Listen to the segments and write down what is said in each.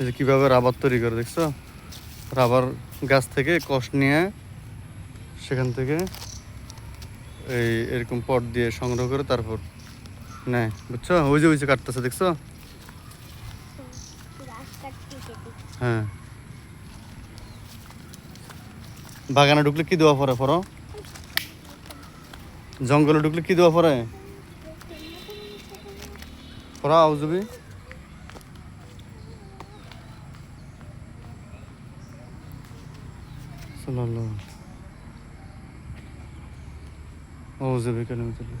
এই যে কীভাবে রাবার তৈরি করে, দেখছ? রাবার গাছ থেকে কষ নিয়ে সেখান থেকে এই এরকম পট দিয়ে সংগ্রহ করে তারপর নেয়, বুঝছ? ওই যে ওই যে কাটতেছে, দেখছ? হ্যাঁ। বাগানে ঢুকলে কি দেওয়া পরে পর জঙ্গলে ঢুকলে কি দেওয়া পরে পড়া আউজবি صلى الله عليه وسلم. أعوذ بكلمة الله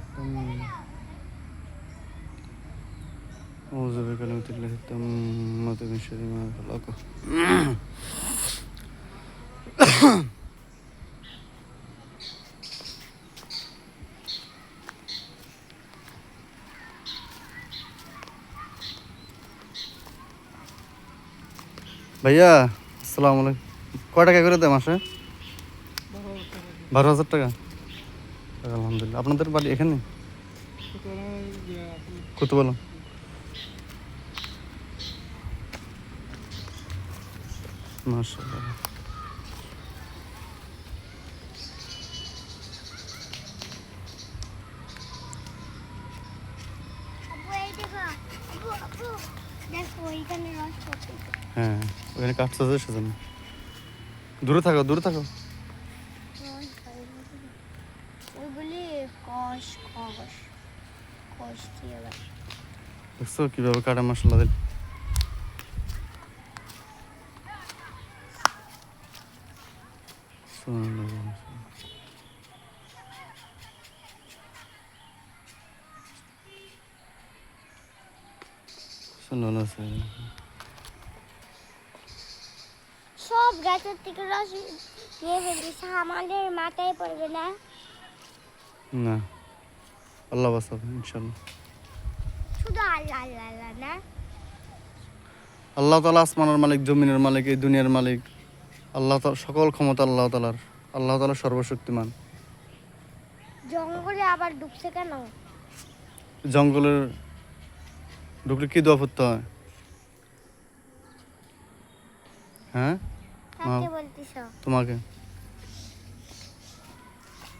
أعوذ بكلمة الله التامة من شر ما خلق भैया عليكم কয় টাকা করে দেয় মাসে? বারো হাজার টাকা? আলহামদুলিল্লাহ। আপনাদের বাড়ি এখানে? কত বলো মাশাআল্লাহ। হ্যাঁ ওখানে কাটতে আছে সেজন্য দূরে থাকো দূরে থাকো। ওইগুলি কষ কষ কষ দিয়ে রাখ। দেখছ কীভাবে কাটে মশলা দিল? সব গাছের থেকে রস নিয়ে ফেলতেছে আমাদের মাথায় পড়বে না? না। আল্লাহ ইনশাল্লাহ। শুধু আল্লাহ আল্লাহ আল্লাহ না? আল্লাহ তালা আসমানের মালিক জমিনের মালিক এই দুনিয়ার মালিক আল্লাহ তালা সকল ক্ষমতা আল্লাহ তালার আল্লাহ তালা সর্বশক্তিমান। জঙ্গলে আবার ডুবছে কেন? জঙ্গলের ঢুকলে কি দোয়া পড়তে হয়? হ্যাঁ? তোমাকে।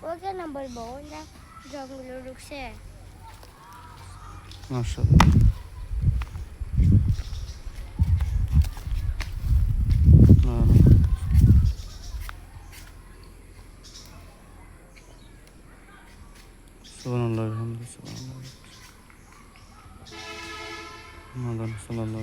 ও কেন বলব না জঙ্গলে ঢুকছে। মাশাআল্লাহ। হ্যাঁ। সুবহানাল্লাহ আলহামদুলিল্লাহ সুবহানাল্লাহ। মুহাম্মাদুর রাসূলুল্লাহ